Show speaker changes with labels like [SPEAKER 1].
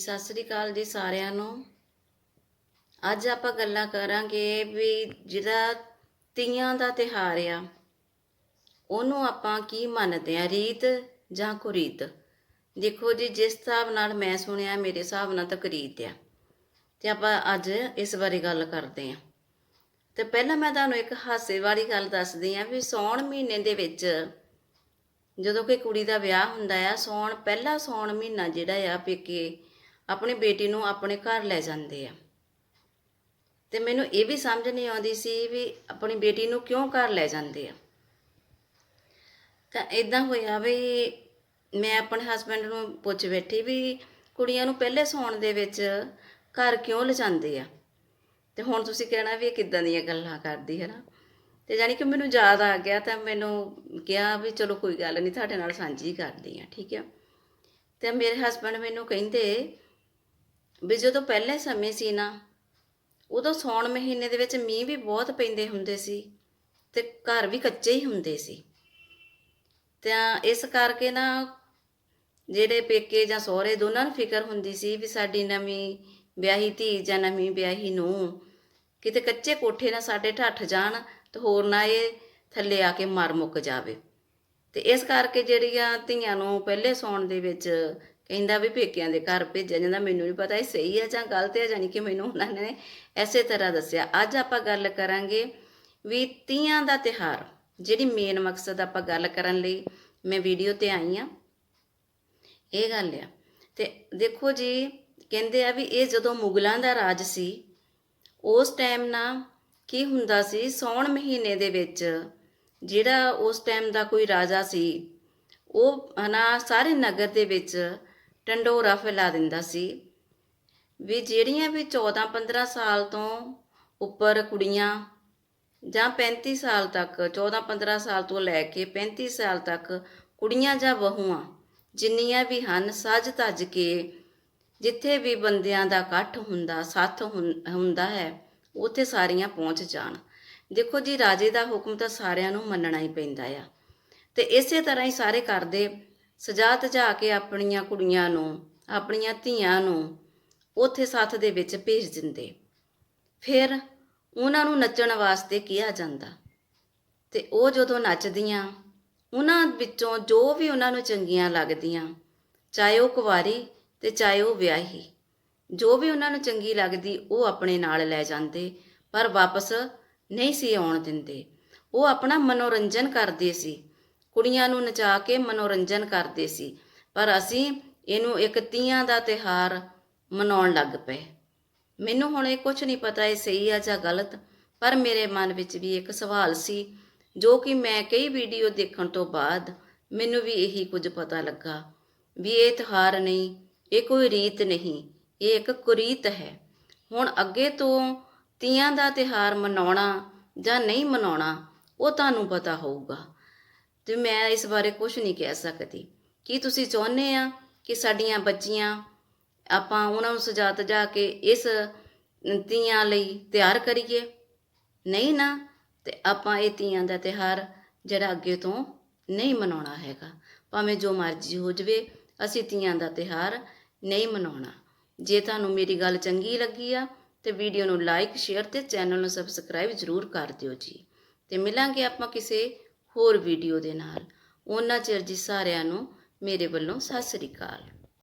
[SPEAKER 1] ਸਤਿ ਸ੍ਰੀ ਅਕਾਲ ਜੀ ਸਾਰਿਆਂ ਨੂੰ। ਅੱਜ ਆਪਾਂ ਗੱਲਾਂ ਕਰਾਂਗੇ ਵੀ ਜਿਹੜਾ ਤੀਆਂ ਦਾ ਤਿਹਾਰ ਆ, ਉਹਨੂੰ ਆਪਾਂ ਕੀ ਮੰਨਦੇ ਆ, ਰੀਤ ਜਾਂ ਕੁਰੀਤ? ਦੇਖੋ ਜੀ, ਜਿਸ ਹਿਸਾਬ ਨਾਲ ਮੈਂ ਸੁਣਿਆ, ਮੇਰੇ ਹਿਸਾਬ ਨਾਲ ਤਾਂ ਕੁਰੀਤ ਆ। ਤੇ ਆਪਾਂ ਅੱਜ ਇਸ ਬਾਰੇ ਗੱਲ ਕਰਦੇ ਆ। ਤੇ ਪਹਿਲਾਂ ਮੈਂ ਤੁਹਾਨੂੰ ਇੱਕ ਹਾਸੇ ਵਾਲੀ ਗੱਲ ਦੱਸਦੀ ਆ ਵੀ ਸੌਣ ਮਹੀਨੇ ਦੇ ਵਿੱਚ ਜਦੋਂ ਕਿ ਕੁੜੀ ਦਾ ਵਿਆਹ ਹੁੰਦਾ ਆ ਸੌਣ ਪਹਿਲਾ ਸੌਣ ਮਹੀਨਾ ਜਿਹੜਾ ਆ ਪੇਕੇ ਆਪਣੀ ਬੇਟੀ ਨੂੰ ਆਪਣੇ ਘਰ ਲੈ ਜਾਂਦੇ ਆ। ਤੇ ਮੈਨੂੰ ਇਹ ਵੀ ਸਮਝ ਨਹੀਂ ਆਉਂਦੀ ਸੀ ਵੀ ਆਪਣੀ ਬੇਟੀ ਨੂੰ ਕਿਉਂ ਘਰ ਲੈ ਜਾਂਦੇ ਆ। ਤਾਂ ਇਦਾਂ ਹੋਇਆ ਵੀ ਮੈਂ ਆਪਣੇ ਹਸਬੰਡ ਨੂੰ ਪੁੱਛ ਬੈਠੀ ਵੀ ਕੁੜੀਆਂ ਨੂੰ ਪਹਿਲੇ ਸੌਣ ਦੇ ਵਿੱਚ ਘਰ ਕਿਉਂ ਲਿਜਾਂਦੇ ਆ? ਤੇ ਹੁਣ ਤੁਸੀਂ ਕਹਿਣਾ ਵੀ ਇਹ ਕਿੱਦਾਂ ਦੀਆਂ ਗੱਲਾਂ ਕਰਦੀ ਹੈ ਨਾ ਤੇ ਜਾਨੀ ਕਿ ਮੈਨੂੰ ਯਾਦ ਆ ਗਿਆ ਤਾਂ ਮੈਨੂੰ ਕਿਹਾ ਵੀ ਚਲੋ ਕੋਈ ਗੱਲ ਨਹੀਂ, ਤੁਹਾਡੇ ਨਾਲ ਸਾਂਝੀ ਕਰਦੀ ਆ, ਠੀਕ ਆ? ਤੇ ਮੇਰੇ ਹਸਬੰਡ ਮੈਨੂੰ ਕਹਿੰਦੇ ਵੀ ਜਦੋਂ ਪਹਿਲੇ ਸਮੇਂ ਸੀ ਨਾ, ਉਦੋਂ ਸੌਣ ਮਹੀਨੇ ਦੇ ਵਿੱਚ ਮੀਂਹ ਵੀ ਬਹੁਤ ਪੈਂਦੇ ਹੁੰਦੇ ਸੀ ਤੇ ਘਰ ਵੀ ਕੱਚੇ ਹੀ ਹੁੰਦੇ ਸੀ। ਤਾਂ ਇਸ ਕਰਕੇ ਨਾ ਜਿਹੜੇ ਪੇਕੇ ਜਾਂ ਸਹੁਰੇ ਦੋਨਾਂ ਨੂੰ ਫਿਕਰ ਹੁੰਦੀ ਸੀ ਵੀ ਸਾਡੀ ਨਵੀਂ ਵਿਆਹੀ ਧੀ ਜਾਂ ਨਵੀਂ ਵਿਆਹੀ ਨੂੰ ਕਿਤੇ ਕੱਚੇ ਕੋਠੇ ਨਾ ਸਾਡੇ ਠੱਠ ਜਾਣ ਤੇ ਹੋਰ ਨਾ ਇਹ ਥੱਲੇ ਆ ਕੇ ਮਰ ਮੁੱਕ ਜਾਵੇ। ਤੇ ਇਸ ਕਰਕੇ ਜਿਹੜੀਆਂ ਧੀਆਂ ਨੂੰ ਪਹਿਲੇ ਸੌਣ ਦੇ ਵਿੱਚ ਕਹਿੰਦਾ ਵੀ ਪੇਕਿਆਂ ਦੇ ਘਰ ਭੇਜਿਆ ਜਾਂਦਾ, ਮੈਨੂੰ ਨਹੀਂ ਪਤਾ ਇਹ ਸਹੀ ਹੈ ਜਾਂ ਗਲਤ ਹੈ ਜਾਨੀ ਕਿ ਮੈਨੂੰ ਉਹਨਾਂ ਨੇ ਐਸੇ ਤਰ੍ਹਾਂ ਦੱਸਿਆ। ਅੱਜ ਆਪਾਂ ਗੱਲ ਕਰਾਂਗੇ ਵੀ ਤੀਆਂ ਦਾ ਤਿਹਾਰ ਜਿਹੜੀ ਮੇਨ ਮਕਸਦ ਆਪਾਂ ਗੱਲ ਕਰਨ ਲਈ ਮੈਂ ਵੀਡੀਓ ਤੇ ਆਈ ਆ। ਇਹ ਗੱਲ ਆ। ਤੇ ਦੇਖੋ ਜੀ, ਕਹਿੰਦੇ ਆ ਵੀ ਇਹ ਜਦੋਂ ਮੁਗਲਾਂ ਦਾ ਰਾਜ ਸੀ, ਉਸ ਟਾਈਮ ਨਾ ਕੀ ਹੁੰਦਾ ਸੀ ਸੌਣ ਮਹੀਨੇ ਦੇ ਵਿੱਚ ਜਿਹੜਾ ਉਸ ਟਾਈਮ ਦਾ ਕੋਈ ਰਾਜਾ ਸੀ, ਉਹ ਹਨਾ ਸਾਰੇ ਨਗਰ ਦੇ ਵਿੱਚ ਢੰਡੋਰਾ ਫੈਲਾ ਦਿੰਦਾ ਸੀ ਵੀ ਜਿਹੜੀਆਂ ਵੀ 14 15 ਸਾਲ ਤੋਂ ਉੱਪਰ ਕੁੜੀਆਂ ਜਾਂ 35 ਸਾਲ ਤੱਕ 14 15 ਸਾਲ ਤੋਂ ਲੈ ਕੇ 35 ਸਾਲ ਤੱਕ ਕੁੜੀਆਂ ਜਾਂ ਬਹੂਆਂ ਜਿੰਨੀਆਂ ਵੀ ਹਨ, ਸੱਜ ਧੱਜ ਕੇ ਜਿੱਥੇ ਵੀ ਬੰਦਿਆਂ ਦਾ ਇਕੱਠ ਹੁੰਦਾ, ਸੱਥ ਹੁੰ- ਹੁੰਦਾ ਹੈ, ਉੱਥੇ ਸਾਰੀਆਂ ਪਹੁੰਚ ਜਾਣ। ਦੇਖੋ ਜੀ, ਰਾਜੇ ਦਾ ਹੁਕਮ ਤਾਂ ਸਾਰਿਆਂ ਨੂੰ ਮੰਨਣਾ ਹੀ ਪੈਂਦਾ ਆ। ਤੇ ਇਸੇ ਤਰ੍ਹਾਂ ਹੀ ਸਾਰੇ ਕਰਦੇ ਸਜਾ ਤਜਾ ਕੇ ਆਪਣੀਆਂ ਕੁੜੀਆਂ ਨੂੰ, ਆਪਣੀਆਂ ਧੀਆਂ ਨੂੰ ਉੱਥੇ ਸੱਥ ਦੇ ਵਿੱਚ ਭੇਜ ਦਿੰਦੇ। ਫਿਰ ਉਹਨਾਂ ਨੂੰ ਨੱਚਣ ਵਾਸਤੇ ਕਿਹਾ ਜਾਂਦਾ। ਤੇ ਉਹ ਜਦੋਂ ਨੱਚਦੀਆਂ, ਉਹਨਾਂ ਵਿੱਚੋਂ ਜੋ ਵੀ ਉਹਨਾਂ ਨੂੰ ਚੰਗੀਆਂ ਲੱਗਦੀਆਂ, ਚਾਹੇ ਉਹ ਕੁਵਾਰੀ ਤੇ ਚਾਹੇ ਉਹ ਵਿਆਹੀ, ਜੋ ਵੀ ਉਹਨਾਂ ਨੂੰ ਚੰਗੀ ਲੱਗਦੀ ਉਹ ਆਪਣੇ ਨਾਲ ਲੈ ਜਾਂਦੇ, ਪਰ ਵਾਪਸ ਨਹੀਂ ਸੀ ਆਉਣ ਦਿੰਦੇ। ਉਹ ਆਪਣਾ ਮਨੋਰੰਜਨ ਕਰਦੇ ਸੀ। ਕੁੜੀਆਂ ਨੂੰ ਨਚਾ ਕੇ ਮਨੋਰੰਜਨ ਕਰਦੇ ਸੀ। ਪਰ ਅਸੀਂ ਇਹਨੂੰ ਇੱਕ ਤੀਆਂ ਦਾ ਤਿਹਾਰ ਮਨਾਉਣ ਲੱਗ ਪਏ। ਮੈਨੂੰ ਹੁਣ ਇਹ ਕੁਝ ਨਹੀਂ ਪਤਾ ਇਹ ਸਹੀ ਆ ਜਾਂ ਗਲਤ, ਪਰ ਮੇਰੇ ਮਨ ਵਿੱਚ ਵੀ ਇੱਕ ਸਵਾਲ ਸੀ, ਜੋ ਕਿ ਮੈਂ ਕਈ ਵੀਡੀਓ ਦੇਖਣ ਤੋਂ ਬਾਅਦ ਮੈਨੂੰ ਵੀ ਇਹੀ ਕੁਝ ਪਤਾ ਲੱਗਾ ਵੀ ਇਹ ਤਿਉਹਾਰ ਨਹੀਂ, ਇਹ ਕੋਈ ਰੀਤ ਨਹੀਂ, ਇਹ ਇੱਕ ਕੁਰੀਤ ਹੈ। ਹੁਣ ਅੱਗੇ ਤੋਂ ਤੀਆਂ ਦਾ ਤਿਉਹਾਰ ਮਨਾਉਣਾ ਜਾਂ ਨਹੀਂ ਮਨਾਉਣਾ, ਉਹ ਤੁਹਾਨੂੰ ਪਤਾ ਹੋਊਗਾ। ਤੇ ਮੈਂ ਇਸ ਬਾਰੇ ਕੁਝ ਨਹੀਂ ਕਹਿ ਸਕਦੀ। ਕੀ ਤੁਸੀਂ ਚਾਹੁੰਦੇ ਆ ਕਿ ਸਾਡੀਆਂ ਬੱਚੀਆਂ, ਆਪਾਂ ਉਹਨਾਂ ਨੂੰ ਸਜਾ ਤਜਾ ਕੇ ਇਸ ਤੀਆਂ ਲਈ ਤਿਆਰ ਕਰੀਏ? ਨਹੀਂ ਨਾ, ਤੇ ਆਪਾਂ ਇਹ ਤੀਆਂ ਦਾ ਤਿਹਾਰ ਜਿਹੜਾ ਅੱਗੇ ਤੋਂ ਨਹੀਂ ਮਨਾਉਣਾ ਹੈਗਾ। ਭਾਵੇਂ ਜੋ ਮਰਜ਼ੀ ਹੋ ਜਵੇ, ਅਸੀਂ ਤੀਆਂ ਦਾ ਤਿਹਾਰ ਨਹੀਂ ਮਨਾਉਣਾ। ਜੇ ਤੁਹਾਨੂੰ ਮੇਰੀ ਗੱਲ ਚੰਗੀ ਲੱਗੀ ਆ, ਤੇ ਵੀਡੀਓ ਨੂੰ ਲਾਈਕ ਸ਼ੇਅਰ ਤੇ ਚੈਨਲ ਨੂੰ ਸਬਸਕ੍ਰਾਈਬ ਜ਼ਰੂਰ ਕਰ ਦਿਓ ਜੀ। ਤੇ ਮਿਲਾਂਗੇ ਆਪਾਂ ਕਿਸੇ ਹੋਰ ਵੀਡੀਓ ਦੇ ਨਾਲ। ਉਹਨਾਂ ਚਿਰ ਜੀ ਸਾਰਿਆਂ ਨੂੰ ਮੇਰੇ ਵੱਲੋਂ ਸਤਿ ਸ੍ਰੀ ਅਕਾਲ।